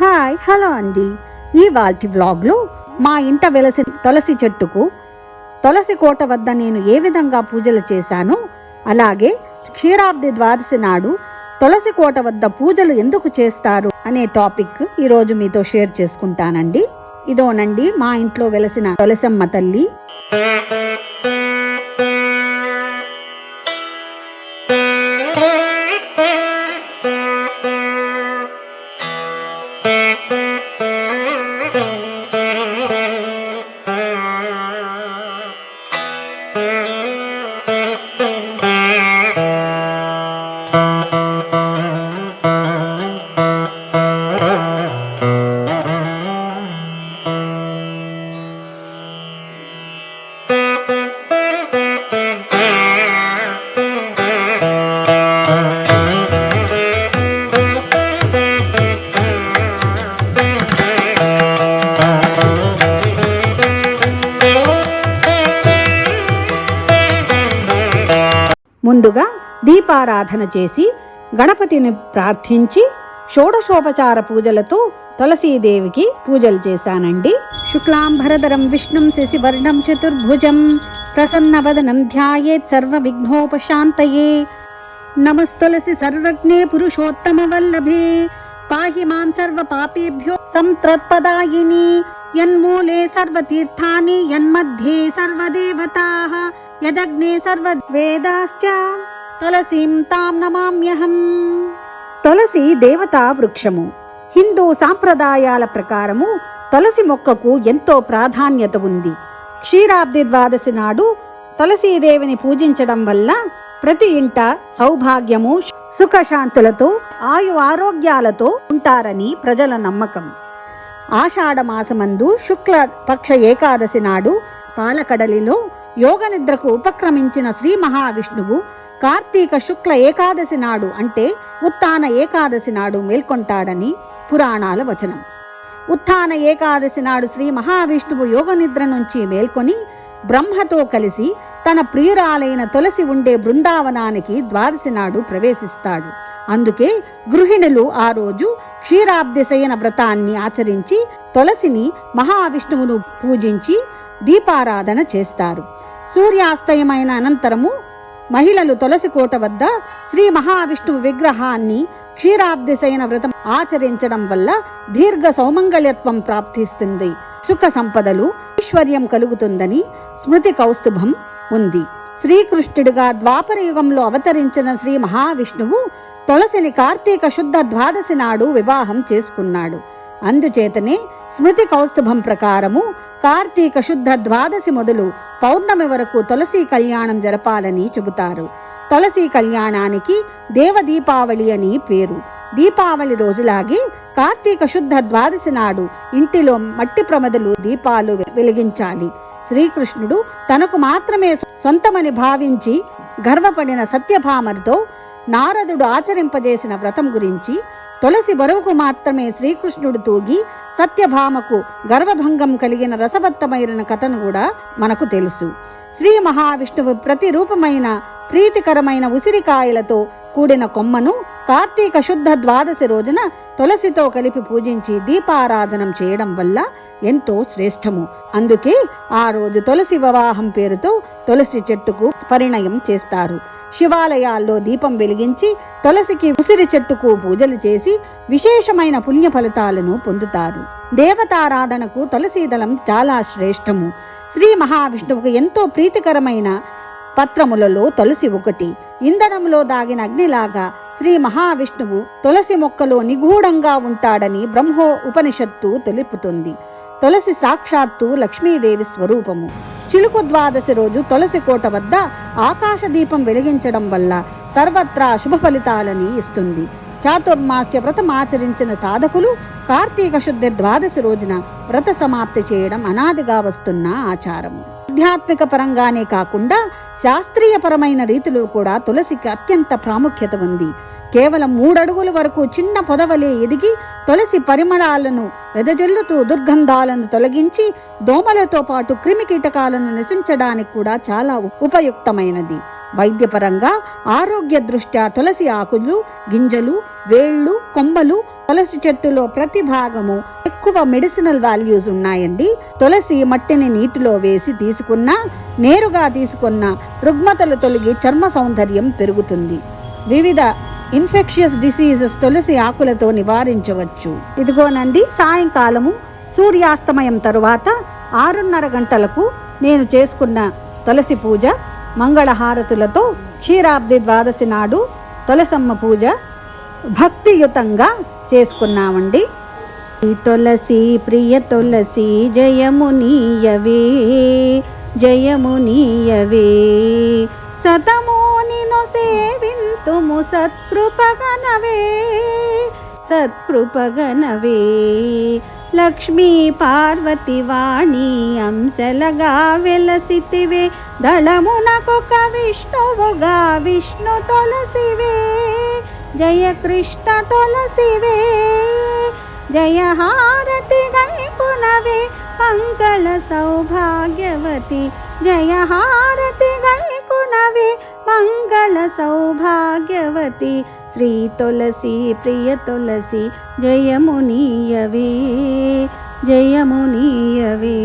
Hi hello అండి. ఈ వాల్టి వ్లాగ్లో మా ఇంట వెలసి తులసి చెట్టుకు తులసి కోట వద్ద నేను ఏ విధంగా పూజలు చేశానో అలాగే క్షీరాబ్ది ద్వాదశి నాడు తులసి కోట వద్ద పూజలు ఎందుకు చేస్తారు అనే టాపిక్ ఈరోజు మీతో షేర్ చేసుకుంటానండి. ఇదోనండి మా ఇంట్లో వెలసిన తులసమ్మ తల్లి. ముందుగా దీపారాధన చేసి గణపతిని ప్రార్థించి షోడశోపచార పూజలతో తులసీదేవికి పూజలు చేశానండి. శుక్లాంబరధరం విష్ణుం శశివర్ణం చతుర్భుజం ప్రసన్నవదనం ధ్యాయేత్ సర్వ విఘ్నోపశాంతయే నమస్తులసి సర్వజ్ఞే పురుషోత్తమ వల్లభే పాహి మాం సర్వ పాపేభ్యో సంత్రత్పదాయిని. యన్మూలే సర్వతీర్థాని యన్మధ్యే సర్వదేవతాః. యదగ్నే సర్వద్వేదాశ్చ. తులసీం తాం నమామ్యహం. తులసి దేవతా వృక్షము. హిందూ సాంప్రదాయాల ప్రకారము తులసి మొక్కకు ఎంతో ప్రాధాన్యత ఉంది. క్షీరాబ్ది ద్వాదశి నాడు తులసీదేవిని పూజించడం వల్ల ప్రతి ఇంట సౌభాగ్యము సుఖశాంతులతో ఆయు ఆరోగ్యాలతో ఉంటారని ప్రజల నమ్మకం. ఆషాఢమాసమందు శుక్ల పక్ష ఏకాదశి నాడు పాలకడలిలో యోగ నిద్రకు ఉపక్రమించిన శ్రీ మహావిష్ణువు కార్తీక శుక్ల ఏకాదశి నాడు అంటే ఉత్తాన ఏకాదశి నాడు మేల్కొంటాడని పురాణాల వచనం. ఉత్థాన ఏకాదశి నాడు శ్రీ మహావిష్ణువు యోగ నిద్ర నుంచి మేల్కొని బ్రహ్మతో కలిసి తన ప్రియురాలైన తులసి ఉండే బృందావనానికి ద్వాదశి నాడు ప్రవేశిస్తాడు. అందుకే గృహిణులు ఆ రోజు క్షీరాబ్దిశయన వ్రతాన్ని ఆచరించి తులసిని మహావిష్ణువును పూజించి దీపారాధన చేస్తారు. సూర్యాస్తయమైన అనంతరము మహిళలు తులసి కోట వద్ద శ్రీ మహావిష్ణువు విగ్రహాన్ని క్షీరాబ్దిశయన వ్రతం ఆచరించడం వల్ల దీర్ఘ సౌమంగళ్యత్వం ప్రాప్తిస్తుంది. సుఖ సంపదలు ఐశ్వర్యం కలుగుతుందని స్మృతి కౌస్తుభం ఉంది. శ్రీకృష్ణుడిగా ద్వాపర యుగంలో అవతరించిన శ్రీ మహావిష్ణువు తులసిని కార్తీక శుద్ధ ద్వాదశి నాడు వివాహం చేసుకున్నాడు. అందుచేతనే స్మృతి కౌస్తుభం ప్రకారము కార్తీక శుద్ధ ద్వాదశి మొదలు పౌర్ణమి వరకు తులసి కళ్యాణం జరపాలని చెబుతారు. తులసి కళ్యాణానికి దేవ దీపావళి అని పేరు. దీపావళి రోజులాగే కార్తీక శుద్ధ ద్వాదశి నాడు ఇంటిలో మట్టి ప్రమదలు దీపాలు వెలిగించాలి. శ్రీకృష్ణుడు తనకు మాత్రమే సొంతమని భావించి గర్వపడిన సత్యభామరితో నారదుడు ఆచరింపజేసిన వ్రతం గురించి తులసి బరువుకు మాత్రమే శ్రీకృష్ణుడు తూగి సత్యభామకు గర్వభంగం కలిగిన రసవత్తమైన కథను కూడా మనకు తెలుసు. శ్రీ మహావిష్ణువు ప్రతిరూపమైన ప్రీతికరమైన ఉసిరికాయలతో కూడిన కొమ్మను కార్తీక శుద్ధ ద్వాదశి రోజున తులసితో కలిపి పూజించి దీపారాధనం చేయడం వల్ల ఎంతో శ్రేష్టము. అందుకే ఆ రోజు తులసి వివాహం పేరుతో తులసి చెట్టుకు పరిణయం చేస్తారు. శివాలయాల్లో దీపం వెలిగించి తులసికి ఉసిరి చెట్టుకు పూజలు చేసి విశేషమైన పుణ్య ఫలితాలను పొందుతారు. దేవతారాధనకు తులసీదళం చాలా శ్రేష్టము. శ్రీ మహావిష్ణువుకు ఎంతో ప్రీతికరమైన పత్రములలో తులసి ఒకటి. ఇంధనంలో దాగిన అగ్నిలాగా శ్రీ మహావిష్ణువు తులసి మొక్కలో నిగూఢంగా ఉంటాడని బ్రహ్మో ఉపనిషత్తు తెలుపుతుంది. తులసి సాక్షాత్తు లక్ష్మీదేవి స్వరూపము. చిలుకు ద్వాదశి రోజు తులసి కోట వద్ద ఆకాశ దీపం వెలిగించడం వల్ల సర్వత్రా శుభ ఫలితాలని ఇస్తుంది. చాతుర్మాస్య వ్రతం ఆచరించిన సాధకులు కార్తీక శుద్ధ ద్వాదశి రోజున వ్రత సమాప్తి చేయడం అనాదిగా వస్తున్న ఆచారము ఆధ్యాత్మిక పరంగానే కాకుండా శాస్త్రీయపరమైన రీతిలో కూడా తులసికి అత్యంత ప్రాముఖ్యత ఉంది. కేవలం మూడడుగుల వరకు చిన్న పొదవలే ఎదిగి తులసి పరిమళాలను వెదజల్లుతూ దుర్గంధాలను తొలగించి దోమలతో పాటు క్రిమికీటకాలను నశించడానికి కూడా చాలా ఉపయుక్తమైనది. వైద్యపరంగా ఆరోగ్య దృష్ట్యా తులసి ఆకులు గింజలు వేళ్ళు కొమ్మలు తులసి చెట్టులో ప్రతి భాగము ఎక్కువ మెడిసినల్ వాల్యూస్ ఉన్నాయండి. తులసి మట్టిని నీటిలో వేసి తీసుకున్నా నేరుగా తీసుకున్న రుగ్మతలు తొలగి చర్మ సౌందర్యం పెరుగుతుంది. వివిధ ఇన్ఫెక్షియస్ డిసీజెస్ తులసి ఆకులతో నివారించవచ్చు. ఇదిగోనండి సాయంకాలము సూర్యాస్తమయం తరువాత ఆరున్నర గంటలకు నేను చేసుకున్న తులసి పూజ మంగళహారతులతో క్షీరాబ్ది ద్వాదశి నాడు తులసమ్మ పూజ భక్తియుతంగా చేసుకున్నామండి. ఈ తులసి ప్రియ తులసి జయమునీయవే నీయవే జయము నీయవే తుము నిను సేవింతుము సత్కృపగనవే సత్కృపగనవే. లక్ష్మీ పార్వతి వాణి అంశలగా వెలసితివే దళమునకొక విష్ణువుగా విష్ణు తులసివే. జయ కృష్ణ తులసివే జయ హారతి గైకునవే మంగళ సౌభాగ్యవతి. జయ హారతి గైకునవే మంగళ సౌభాగ్యవతి. శ్రీ తులసి ప్రియ తులసి జయమునీయవే జయమునీయవే.